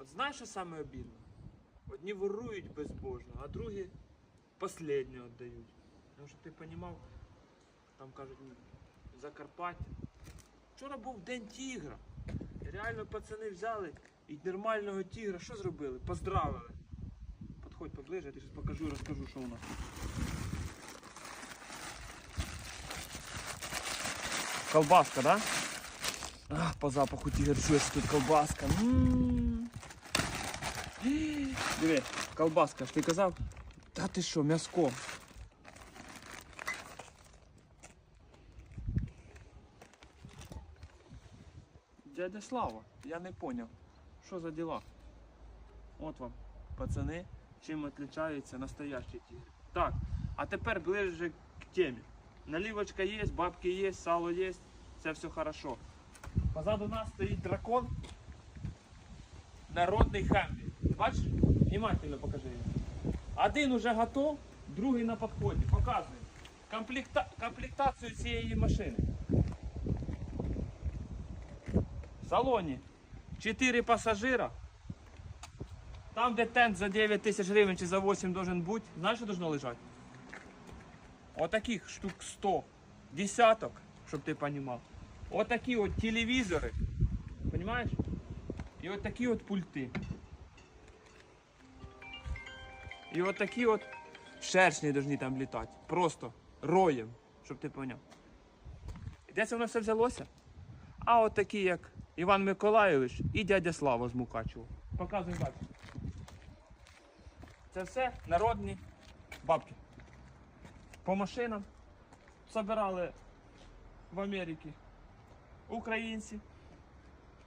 От знаєш, що саме обідно? Одні ворують безбожно, а другі останнє віддають. Тому що ти розумів, там кажуть, Закарпаття. Вчора був день тігра. Реально пацани взяли і нормального тігра що зробили? Поздравили. Подходь поближе, я тобі покажу і розкажу, що у нас. Колбаска, да? По запаху тігр чуєш, тут колбаска. М. Диви, колбаска, ж ти казав? Та ти що, м'яско. Дядя Слава, я не поняв, що за діла? От вам, пацани, чим відрізняються настоящі тігри. Так, а тепер ближе к темі. Наливочка є, бабки є, сало є, це все хорошо. Позаду нас стоїть дракон. Народний хамбі. Бачиш? Внимательно покажи його. Один уже готов, другий на підході. Показує. Комплекта... Комплектацію цієї машини. В салоні 4 пасажира. Там, де тент за 9 тисяч гривень чи за 8 должен бути, знаєш, що должно лежати? Отаких штук 100. Десяток, щоб ти розумів. Отакі от телевізори. Понимаєш? І от такі от пульти. І от такі от шершні повинні там літати. Просто роєм, щоб ти поняв. І де воно все взялося? А от такі, як Іван Миколайович і дядя Слава з Мукачева. Показуй далі. Це все народні бабки. По машинам собирали в Америці українці,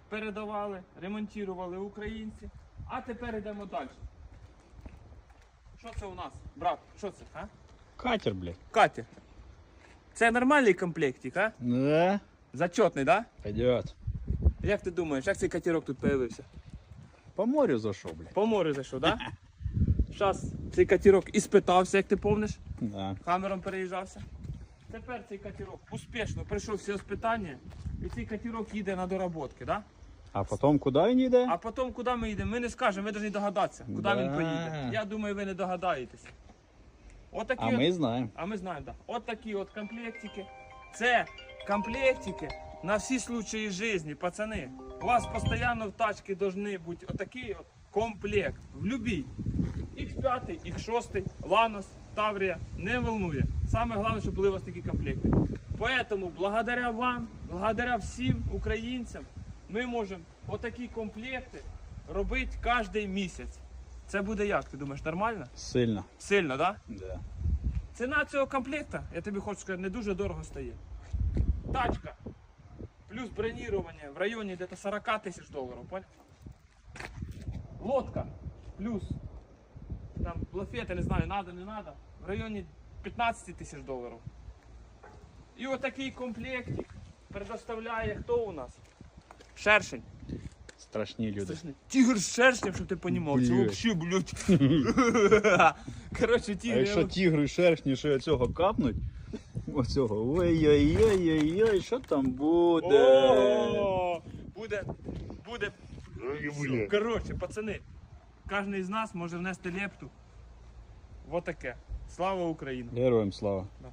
передавали, ремонтували українці. А тепер йдемо далі. Що це у нас? Брат, що це? А? Катер, блядь. Катя. Це нормальний комплектик, а? Да, Зачетний, да? пойдет. Як ти думаєш, як цей катерок тут появився? По морю зашел, блядь. По морю зайшов, да? Зараз цей катерок іспитався, як ти помниш, Да. камером переїжджався. Тепер цей катерок успішно пройшов всі іспитання, і цей катерок їде на доработки, да? А потом куда він йде? А потім куди ми їдемо? Ми не скажемо, ми повинні догадатися, куди Да. він поїде. Я думаю, ви не догадаєтесь. Отакі А от... ми знаємо. А ми знаємо, так. Да. От такі от комплектики. Це комплектики на всі случаї житті, пацани. У вас постійно в тачці повинні бути отакий от комплект. В любій. X5, X6, Lanos, Таврія. Не волнує. Саме головне, щоб були у вас такі комплекти. Поэтому, благодаря вам, благодаря всім українцям, ми можемо отакі комплекти робити кожен місяць. Це буде як? Ти думаєш, нормально? Сильно. Сильно, так? Да? Да. Ціна цього комплекта, я тобі хочу сказати, не дуже дорого стає. Тачка плюс бронірування в районі десь 40 тисяч доларів. Лодка плюс там лафети, не знаю, надо, не надо, в районі 15 тисяч доларів. І отакий комплектик предоставляє хто у нас? Шершень. Страшні люди. Страшний. Тігр з шершнем, щоб ти понімав. Це взагалі, блядь. Коротше, А тігр. якщо тігри шершні ще цього капнуть, оцього, ой-ой-ой-ой-ой, що там буде? О, Буде, буде. Коротше, пацани, кожен із нас може внести лепту. Вот таке. Слава Україні! Героям слава. Да.